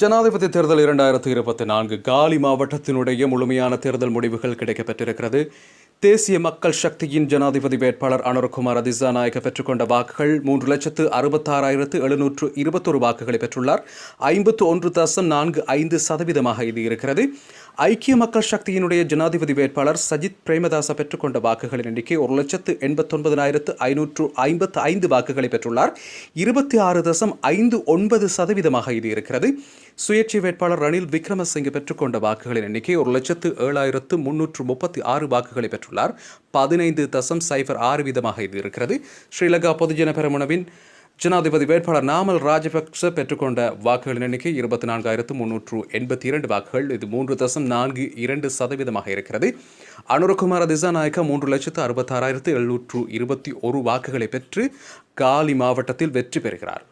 ஜனாதிபதி தேர்தல் இரண்டாயிரத்தி இருபத்தி நான்கு காலி மாவட்டத்தினுடைய முழுமையான தேர்தல் முடிவுகள் கிடைக்கப்பெற்றிருக்கிறது தேசிய மக்கள் சக்தியின் ஜனாதிபதி வேட்பாளர் அனுரகுமார் திசாநாயக்க பெற்றுக்கொண்ட வாக்குகள் மூன்று லட்சத்து அறுபத்தாறாயிரத்து எழுநூற்று இருபத்தொரு வாக்குகளை பெற்றுள்ளார். ஐம்பத்து ஒன்று தசம் நான்கு ஐந்து சதவீதமாக இது இருக்கிறது. ஐக்கிய மக்கள் சக்தியினுடைய ஜனாதிபதி வேட்பாளர் சஜித் பிரேமதாச பெற்றுக்கொண்ட வாக்குகளின் எண்ணிக்கை ஒரு லட்சத்து எண்பத்தொன்பதினாயிரத்து ஐநூற்று ஐம்பத்து ஐந்து வாக்குகளை பெற்றுள்ளார். இருபத்தி ஆறு தசம் ஐந்து ஒன்பது சதவீதமாக இது இருக்கிறது. சுயேட்சை வேட்பாளர் ரணில் விக்ரமசிங்கே பெற்றுக்கொண்ட வாக்குகளின் எண்ணிக்கை ஒரு லட்சத்து ஏழாயிரத்து முன்னூற்று முப்பத்தி ஆறு வாக்குகளை பெற்றுள்ளார். பதினைந்து தசம் சைபர் ஆறு வீதமாக இது இருக்கிறது. ஸ்ரீலங்கா பொதுஜன பெருமுனவின் ஜனாதிபதி வேட்பாளர் நாமல் ராஜபக்ச பெற்றுக்கொண்ட வாக்குகளின் எண்ணிக்கை இருபத்தி நான்காயிரத்து முன்னூற்று எண்பத்தி இரண்டு வாக்குகள். இது மூன்று தசம் நான்கு இரண்டு சதவீதமாக இருக்கிறது. அனுரகுமார திசாநாயக்கா மூன்று லட்சத்து அறுபத்தாறாயிரத்து எழுநூற்று இருபத்தி ஒரு வாக்குகளை பெற்று காலி மாவட்டத்தில் வெற்றி பெறுகிறார்.